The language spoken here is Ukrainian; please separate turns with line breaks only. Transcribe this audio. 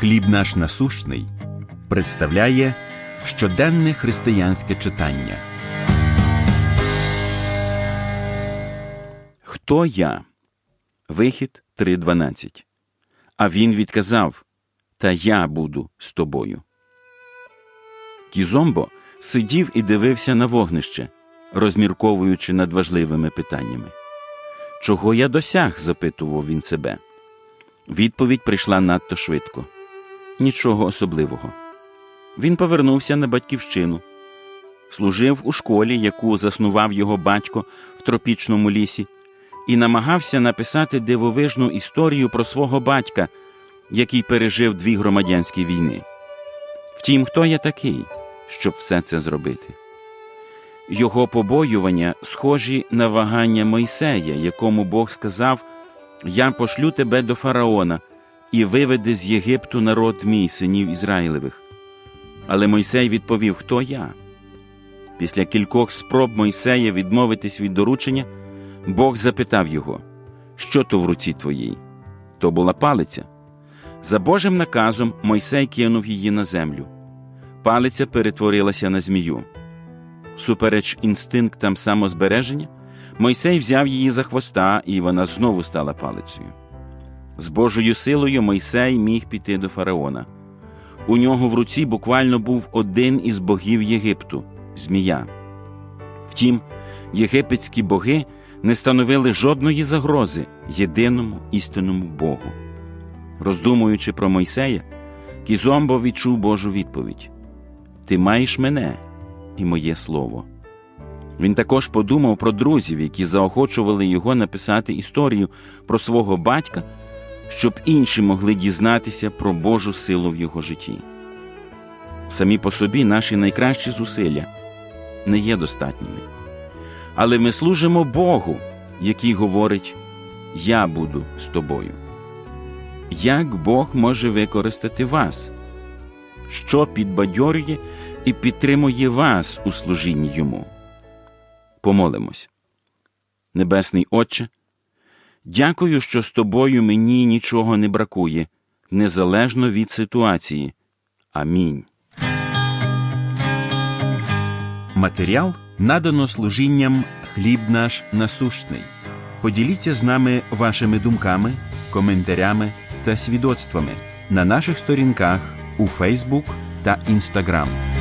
Хліб наш насущний представляє щоденне християнське читання. Хто я? Вихід 3.12. А він відказав: Та я буду з тобою. Кізомбо сидів і дивився на вогнище, розмірковуючи над важливими питаннями. Чого я досяг? запитував він себе. Відповідь прийшла надто швидко. Нічого особливого. Він повернувся на батьківщину, служив у школі, яку заснував його батько в тропічному лісі, і намагався написати дивовижну історію про свого батька, який пережив дві громадянські війни. Втім, хто я такий, щоб все це зробити? Його побоювання схожі на вагання Мойсея, якому Бог сказав: Я пошлю тебе до фараона і виведи з Єгипту народ мій синів Ізраїлевих. Але Мойсей відповів: Хто я? Після кількох спроб Мойсея відмовитись від доручення, Бог запитав його, що то в руці твоїй? То була палиця. За Божим наказом Мойсей кинув її на землю. Палиця перетворилася на змію. Супереч інстинктам самозбереження, Мойсей взяв її за хвоста, і вона знову стала палицею. З Божою силою Мойсей міг піти до фараона. У нього в руці буквально був один із богів Єгипту змія. Втім, єгипетські боги не становили жодної загрози єдиному істинному Богу. Роздумуючи про Мойсея, Кізомбо відчув Божу відповідь: Ти маєш мене і моє слово. Він також подумав про друзів, які заохочували його написати історію про свого батька, щоб інші могли дізнатися про Божу силу в його житті. Самі по собі наші найкращі зусилля не є достатніми. Але ми служимо Богу, який говорить: Я буду з тобою. Як Бог може використати вас? Що підбадьорює і підтримує вас у служінні йому? Помолимось. Небесний Отче, дякую, що з тобою мені нічого не бракує, незалежно від ситуації. Амінь. Матеріал надано служінням хліб наш насущний. Поділіться з нами вашими думками, коментарями та свідоцтвами на наших сторінках у Фейсбук та Інстаграм.